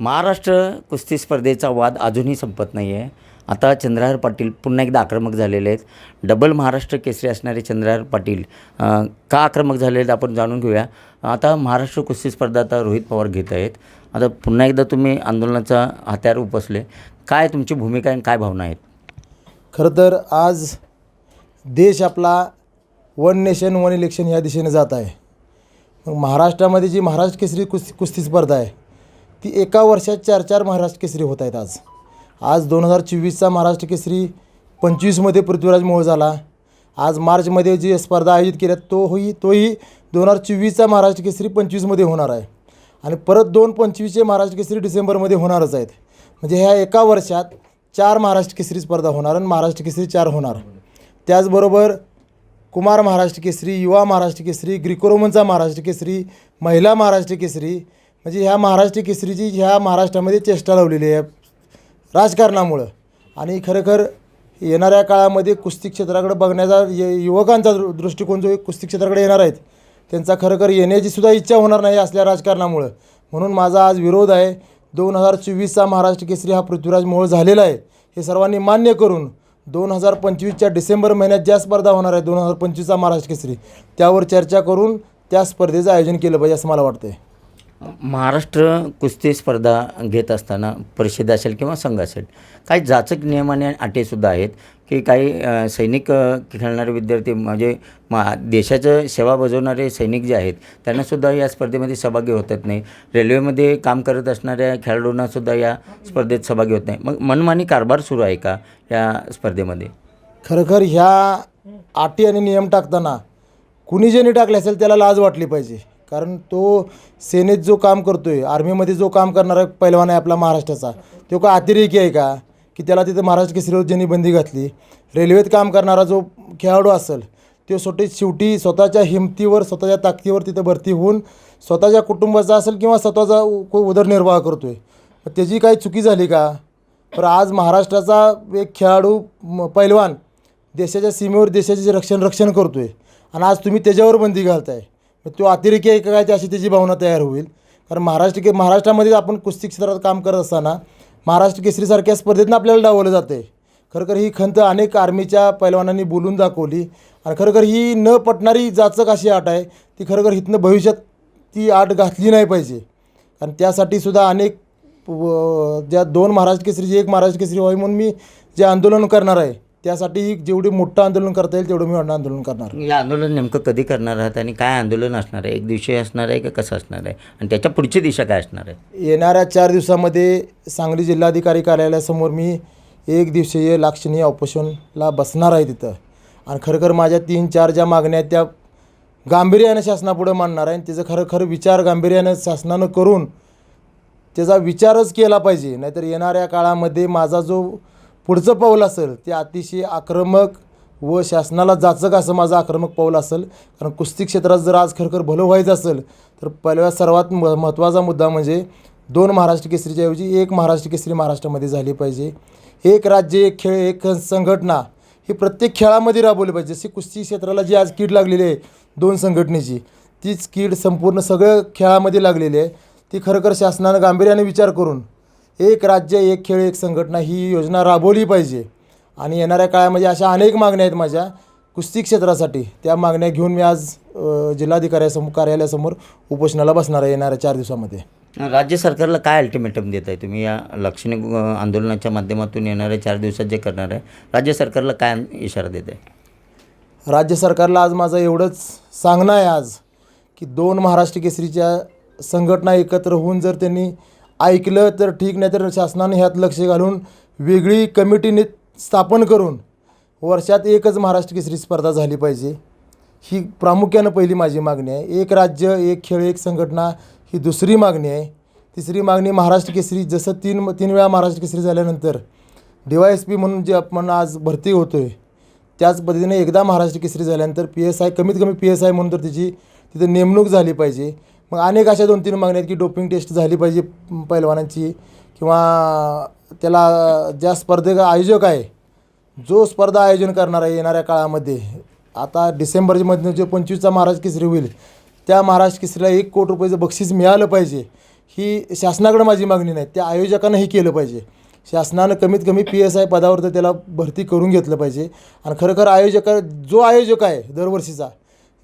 महाराष्ट्र कुस्ती स्पर्धेचा वाद अजूनही संपत नाही आहे आता चंद्रहार पाटील पुन्हा एकदा आक्रमक झालेले आहेत. डबल महाराष्ट्र केसरी असणारे चंद्रहार पाटील का आक्रमक झालेले आहेत आपण जाणून घेऊया. आता महाराष्ट्र कुस्ती स्पर्धा आता रोहित पवार घेत आहेत. आता पुन्हा एकदा तुम्ही आंदोलनाचा हत्यार उपसले. काय तुमची भूमिका आणि काय भावना आहेत? खरं तर आज देश आपला वन नेशन वन इलेक्शन ह्या दिशेने जात आहे. मग महाराष्ट्रामध्ये जी महाराष्ट्र केसरी कुस्ती कुस्ती स्पर्धा आहे ती एका वर्षात चार चार महाराष्ट्र केसरी होत आहेत आज. आज दोन हजार चोवीसचा महाराष्ट्र केसरी पंचवीसमध्ये पृथ्वीराज मोहोळ झाला. आज मार्चमध्ये जी स्पर्धा आयोजित केल्या तोही तोही दोन हजार चोवीसचा महाराष्ट्र केसरी पंचवीसमध्ये होणार आहे. आणि परत दोन पंचवीसचे महाराष्ट्र केसरी डिसेंबरमध्ये होणारच आहेत. म्हणजे ह्या एका वर्षात चार महाराष्ट्र केसरी स्पर्धा होणार आणि महाराष्ट्र केसरी चार होणार. त्याचबरोबर कुमार महाराष्ट्र केसरी युवा महाराष्ट्र केसरी ग्रिकोरोमनचा महाराष्ट्र केसरी महिला महाराष्ट्र केसरी म्हणजे ह्या महाराष्ट्र केसरीची ह्या महाराष्ट्रामध्ये चेष्टा लावलेली आहे. राजकारणामुळं. आणि खरंखर येणाऱ्या काळामध्ये कुस्ती क्षेत्राकडे बघण्याचा य युवकांचा दृ दृष्टिकोन जो कुस्ती क्षेत्राकडे येणार आहेत त्यांचा खरंखर येण्याची सुद्धा इच्छा होणार नाही असल्या राजकारणामुळं. म्हणून माझा आज विरोध आहे दोन हजार चोवीसचा महाराष्ट्र केसरी हा पृथ्वीराज मोहोळ झालेला आहे हे सर्वांनी मान्य करून दोन हजार पंचवीसच्या डिसेंबर महिन्यात ज्या स्पर्धा होणार आहे दोन हजार पंचवीसचा महाराष्ट्र केसरी त्यावर चर्चा करून त्या स्पर्धेचं आयोजन केलं पाहिजे असं मला वाटतं आहे महाराष्ट्र कुस्ती स्पर्धा घेत असताना परिषद असेल किंवा संघ असेल काही जाचक नियम आणि अटीसुद्धा आहेत की काही सैनिक खेळणारे विद्यार्थी म्हणजे मा देशाचं सेवा बजावणारे सैनिक जे आहेत त्यांनासुद्धा या स्पर्धेमध्ये सहभागी होतात नाही. रेल्वेमध्ये काम करत असणाऱ्या खेळाडूंनासुद्धा या स्पर्धेत सहभागी होत नाही. मग मनमानी कारभार सुरू आहे का या स्पर्धेमध्ये? खरोखर ह्या अटी आणि नियम टाकताना कुणी ज्यांनी टाकले असेल त्याला लाज वाटली पाहिजे. कारण तो सेनेत जो काम करतो आहे आर्मीमध्ये जो काम करणारा पैलवान आहे आपला महाराष्ट्राचा तो का अतिरेकी आहे का? की त्याला तिथं महाराष्ट्र केसरीवर ज्यांनी बंदी घातली रेल्वेत काम करणारा जो खेळाडू असेल तो शेवटी शेवटी स्वतःच्या हिमतीवर स्वतःच्या ताकदीवर तिथं भरती होऊन स्वतःच्या कुटुंबाचा असेल किंवा स्वतःचा उदरनिर्वाह करतो आहे त्याची काही चुकी झाली का? तर आज महाराष्ट्राचा एक खेळाडू पैलवान देशाच्या सीमेवर देशाचे रक्षण रक्षण करतो आहे आणि आज तुम्ही त्याच्यावर बंदी घालताय. तर तो अतिरेकी आहे काय अशी त्याची भावना तयार होईल. कारण महाराष्ट्र के महाराष्ट्रामध्ये आपण कुस्ती क्षेत्रात काम करत असताना महाराष्ट्र केसरीसारख्या स्पर्धेतनं आपल्याला डावलं जातं आहे खरोखर ही खंत अनेक आर्मीच्या पैलवानांनी बोलून दाखवली आणि खरोखर ही न पटणारी जाचक अशी आट आहे ती खरोखर इथनं भविष्यात ती आट घातली नाही पाहिजे. कारण त्यासाठी सुद्धा अनेक व- ज्या दोन महाराष्ट्र केसरीची एक महाराष्ट्र केसरी व्हावी म्हणून मी जे आंदोलन करणार आहे त्यासाठी जेवढी मोठं आंदोलन करता येईल तेवढं मी आंदोलन करणार. या आंदोलन नेमकं कधी करणार आहात आणि काय आंदोलन असणार आहे? एक दिवशी असणार आहे का कसं असणार आहे? आणि त्याच्या पुढची दिशा काय असणार आहे? येणाऱ्या चार दिवसामध्ये सांगली जिल्हाधिकारी कार्यालयासमोर मी एक दिवसीय लाक्षणीय ऑपरेशनला बसणार आहे तिथं. आणि खरोखर माझ्या तीन चार ज्या मागण्या आहेत त्या गांभीर्यानं शासनापुढं मांडणार आहे. आणि त्याचं खरं खरं विचार गांभीर्यानं शासनानं करून त्याचा विचारच केला पाहिजे. नाहीतर येणाऱ्या काळामध्ये माझा जो पुढचं पाऊल असेल ते अतिशय आक्रमक व शासनाला जाचक असं माझं आक्रमक पाऊल असेल. कारण कुस्ती क्षेत्रात जर आज खरखर भलं व्हायचं असेल तर पहिल्या सर्वात म महत्त्वाचा मुद्दा म्हणजे दोन महाराष्ट्र केसरीच्या ऐवजी एक महाराष्ट्र केसरी महाराष्ट्रामध्ये झाली पाहिजे. एक राज्य एक खेळ एक संघटना ही प्रत्येक खेळामध्ये राबवली पाहिजे. जशी कुस्ती क्षेत्राला जी आज कीड लागलेली आहे दोन संघटनेची तीच कीड संपूर्ण सगळं खेळामध्ये लागलेली आहे. ती खरोखर शासनानं गांभीर्याने विचार करून एक राज्य एक खेळ एक संघटना ही योजना राबवली पाहिजे. आणि येणाऱ्या काळामध्ये अशा अनेक मागण्या आहेत माझ्या कुस्ती क्षेत्रासाठी. त्या मागण्या घेऊन मी आज जिल्हाधिकाऱ्यासमोर कार्यालयासमोर उपोषणाला बसणार आहे येणाऱ्या चार दिवसामध्ये. राज्य सरकारला काय अल्टिमेटम देत आहे तुम्ही या लाक्षणिक अ, आंदोलनाच्या माध्यमातून येणाऱ्या चार दिवसात जे करणार आहे राज्य सरकारला काय इशारा देत आहे? राज्य सरकारला आज माझं एवढंच सांगणं आहे आज की दोन महाराष्ट्र केसरीच्या संघटना एकत्र होऊन जर त्यांनी ऐकलं तर ठीक नाही तर शासनाने ह्यात लक्ष घालून वेगळी कमिटीने स्थापन करून वर्षात एकच महाराष्ट्र केसरी स्पर्धा झाली पाहिजे. ही प्रामुख्यानं पहिली माझी मागणी आहे. एक राज्य एक खेळ एक संघटना ही दुसरी मागणी आहे. तिसरी मागणी महाराष्ट्र केसरी. जसं तीन तीन वेळा महाराष्ट्र केसरी झाल्यानंतर डी वाय एस पी म्हणून जे आपण आज भरती होतो आहे त्याच पद्धतीने एकदा महाराष्ट्र केसरी झाल्यानंतर पी एस आय कमीत कमी पी एस आय म्हणून तर तिची तिथे नेमणूक झाली पाहिजे. मग अनेक अशा दोन तीन मागण्या आहेत की डोपिंग टेस्ट झाली पाहिजे पैलवानांची किंवा त्याला ज्या स्पर्धेचा आयोजक आहे जो स्पर्धा आयोजन करणार आहे येणाऱ्या काळामध्ये आता डिसेंबरमधनं जे पंचवीसचा महाराज केसरी होईल त्या महाराज केसरीला एक कोटी रुपयाचं बक्षीस मिळालं पाहिजे. ही शासनाकडे माझी मागणी नाही त्या आयोजकानं हे केलं पाहिजे. शासनानं कमीत कमी पी एस आय पदावर तर त्याला भरती करून घेतलं पाहिजे. आणि खरोखर आयोजक जो आयोजक आहे दरवर्षीचा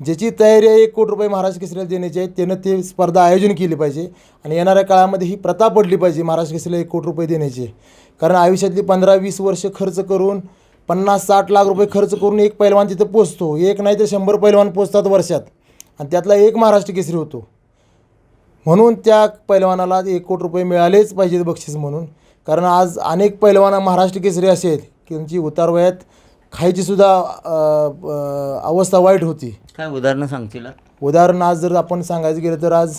ज्याची तयारी आहे एक कोटी रुपये महाराष्ट्र केसरीला देण्याची आहे त्यानं ते स्पर्धा आयोजन केली पाहिजे. आणि येणाऱ्या काळामध्ये ही प्रथा पडली पाहिजे महाराष्ट्र केसरीला एक कोटी रुपये देण्याची. कारण आयुष्यातली पंधरा वीस वर्ष खर्च करून पन्नास साठ लाख रुपये खर्च करून एक पैलवान तिथं पोचतो. एक नाही तर शंभर पैलवान पोचतात वर्षात. आणि त्यातला एक महाराष्ट्र केसरी होतो. म्हणून त्या पैलवानाला एक कोटी रुपये मिळालेच पाहिजेत बक्षीस म्हणून. कारण आज अनेक पैलवान महाराष्ट्र केसरी असे आहेत. की त्यांची उतारवयात खायची सुद्धा अ, अ, अवस्था वाईट होती. काय उदाहरणं सांगतील उदाहरण आज जर आपण सांगायचं गेलं तर आज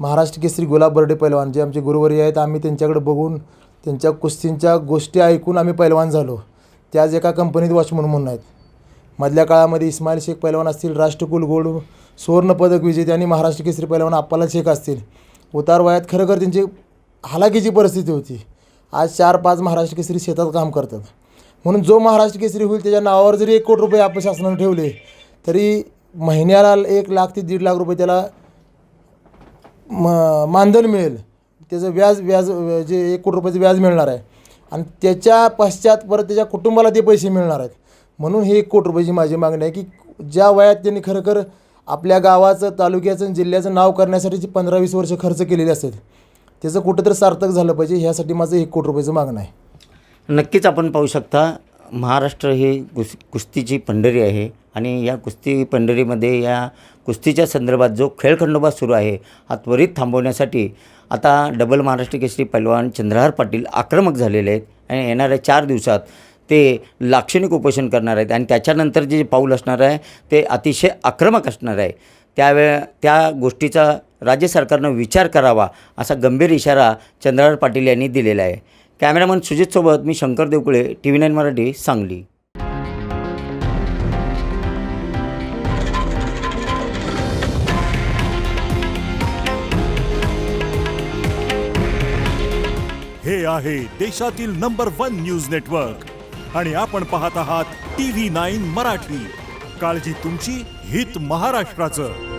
महाराष्ट्र केसरी गुलाब बर्डे पैलवान जे आमचे गुरुवारी आहेत आम्ही त्यांच्याकडे बघून त्यांच्या कुस्तींच्या गोष्टी ऐकून आम्ही पैलवान झालो. ते आज एका कंपनीत वॉचमन म्हणून आहेत. मधल्या काळामध्ये इस्माईल शेख पैलवान असतील राष्ट्रकुल गोल्ड सुवर्णपदक विजेते आणि महाराष्ट्र केसरी पैलवान अप्पाला शेख असतील. उतार वयात खरोखर त्यांची हालाकीची परिस्थिती होती. आज चार पाच महाराष्ट्र केसरी शेतात काम करतात. म्हणून जो महाराष्ट्र केसरी होईल त्याच्या नावावर जरी एक कोटी रुपये आपण शासनानं ठेवले तरी महिन्याला एक लाख ते दीड लाख रुपये त्याला म मानधन मिळेल. त्याचं व्याज व्याज जे एक कोटी रुपयाचं व्याज मिळणार आहे. आणि त्याच्या पश्चात परत त्याच्या कुटुंबाला ते पैसे मिळणार आहेत. म्हणून हे एक कोटी रुपयाची माझी मागणी आहे की ज्या वयात त्यांनी खरखर आपल्या गावाचं तालुक्याचं आणि जिल्ह्याचं नाव करण्यासाठी जी पंधरा वीस वर्ष खर्च केलेले असतात त्याचं कुठंतरी सार्थक झालं पाहिजे ह्यासाठी माझं एक कोटी रुपयाचं मागणं आहे. नक्कीच आपण पाहू शकता महाराष्ट्र ही कुस कुस्तीची पंढरी आहे आणि या कुस्ती पंढरीमध्ये या कुस्तीच्या संदर्भात जो खेळखंडोबा सुरू आहे हा त्वरित थांबवण्यासाठी आता डबल महाराष्ट्र केसरी पैलवान चंद्रहार पाटील आक्रमक झालेले आहेत आणि येणाऱ्या चार दिवसात ते लाक्षणिक उपोषण करणार आहेत आणि त्याच्यानंतर जे पाऊल असणार आहे ते अतिशय आक्रमक असणार आहे. त्यावेळे त्या गोष्टीचा राज्य सरकारनं विचार करावा असा गंभीर इशारा चंद्रहार पाटील यांनी दिलेला आहे. कॅमेरामन सुजितसोबत मी Shankar Devkule T V nine Marathi Sangli. हे आहे देशातील नंबर वन न्यूज नेटवर्क. आणि आपण पाहत आहात टी व्ही नाईन मराठी. काळजी तुमची हित महाराष्ट्राचं.